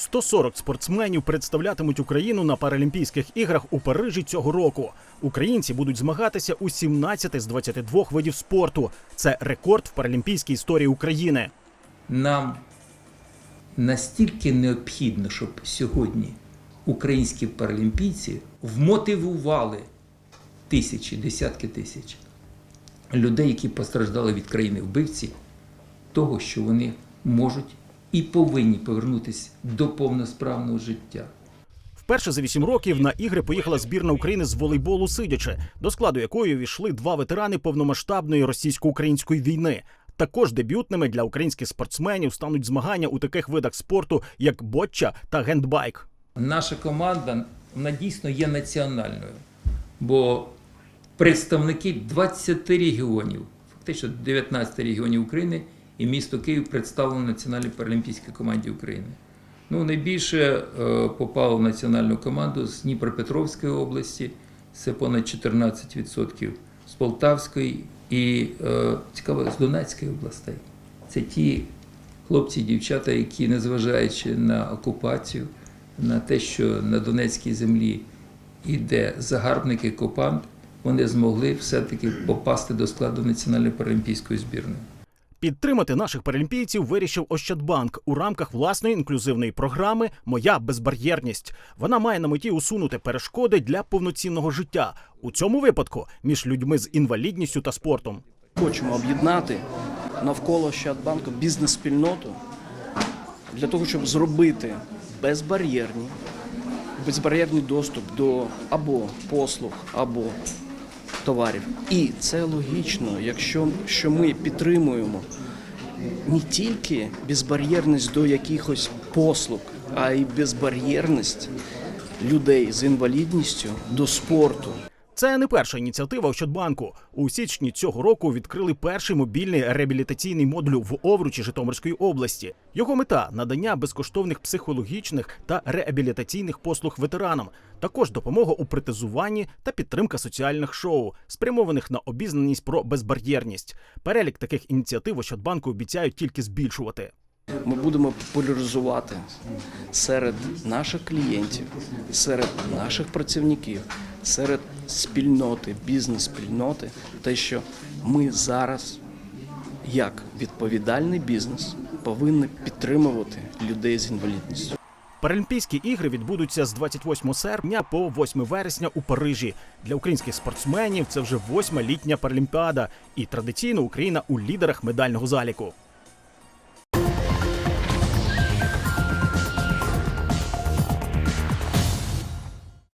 140 спортсменів представлятимуть Україну на Паралімпійських іграх у Парижі цього року. Українці будуть змагатися у 17 з 22 видів спорту. Це рекорд в паралімпійській історії України. нам настільки необхідно, щоб сьогодні українські паралімпійці вмотивували тисячі, десятки тисяч людей, які постраждали від країни вбивці, того, що вони можуть і повинні повернутися до повносправного життя. Вперше за 8 років на ігри поїхала збірна України з волейболу сидячи, до складу якої увійшли два ветерани повномасштабної російсько-української війни. Також дебютними для українських спортсменів стануть змагання у таких видах спорту, як ботча та гендбайк. Наша команда вона дійсно є національною, бо представники 20 регіонів, фактично 19 регіонів України і місто Київ представлено Національній паралімпійській команді України. Ну, найбільше е, попало в національну команду з Дніпропетровської області, це понад 14%, з Полтавської і е, цікаво, з Донецької областей. Це ті хлопці і дівчата, які, незважаючи на окупацію, на те, що на Донецькій землі йде загарбник і окупант, вони змогли все-таки попасти до складу національної паралімпійської збірної. Підтримати наших паралімпійців вирішив Ощадбанк у рамках власної інклюзивної програми Моя безбар'єрність. Вона має на меті усунути перешкоди для повноцінного життя у цьому випадку між людьми з інвалідністю та спортом. Хочемо об'єднати навколо Ощадбанку бізнес-спільноту для того, щоб зробити безбар'єрні, безбар'єрний доступ до або послуг, або товарів. І це логічно, якщо що ми підтримуємо не тільки безбар'єрність до якихось послуг, а й безбар'єрність людей з інвалідністю до спорту. Це не перша ініціатива Ощадбанку. У січні цього року відкрили перший мобільний реабілітаційний модуль в Овручі Житомирської області. Його мета надання безкоштовних психологічних та реабілітаційних послуг ветеранам, також допомога у протезуванні та підтримка соціальних шоу, спрямованих на обізнаність про безбар'єрність. Перелік таких ініціатив Ощадбанку обіцяють тільки збільшувати. Ми будемо популяризувати серед наших клієнтів, серед наших працівників, серед спільноти, бізнес-спільноти, те, що ми зараз, як відповідальний бізнес, повинні підтримувати людей з інвалідністю. Паралімпійські ігри відбудуться з 28 серпня по 8 вересня у Парижі. Для українських спортсменів це вже восьма літня паралімпіада, і традиційно Україна у лідерах медального заліку.